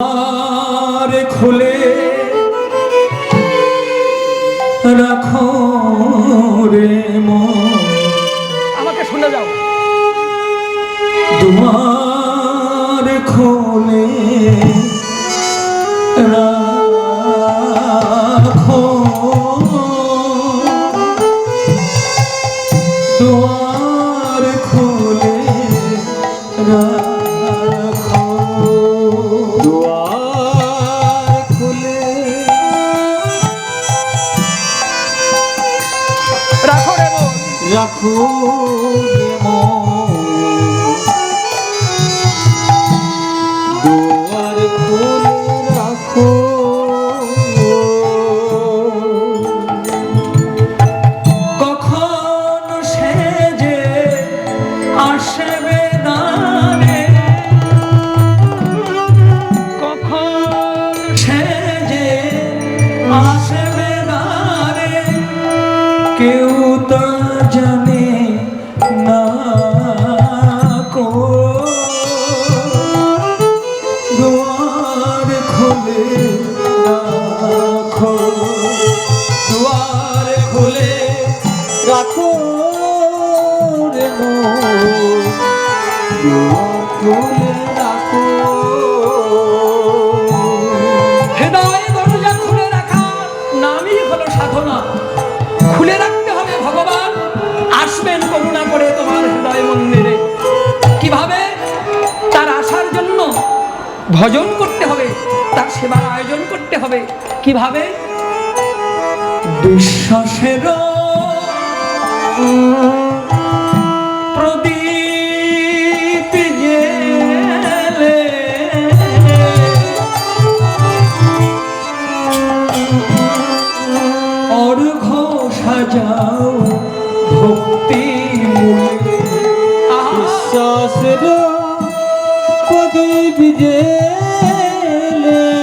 আর খুলে রাখো রে মন আমাকে শুনে যাও। দুয়ার খুলে রাখো দুয়ার খুলে রাখো রাখো দুয়ার খুলে রাখো। কখন সে যে আসবে না কো। দুয়ার খুলে রাখো। দুয়ার খুলে রাখো রে খুলে রাখো। খুলে রাখা নামই হলো সাধনা। খুলে রাখতে ভজন করতে হবে তার সেবার আয়োজন করতে হবে। কীভাবে? বিশ্বাসের প্রদীপ জেলে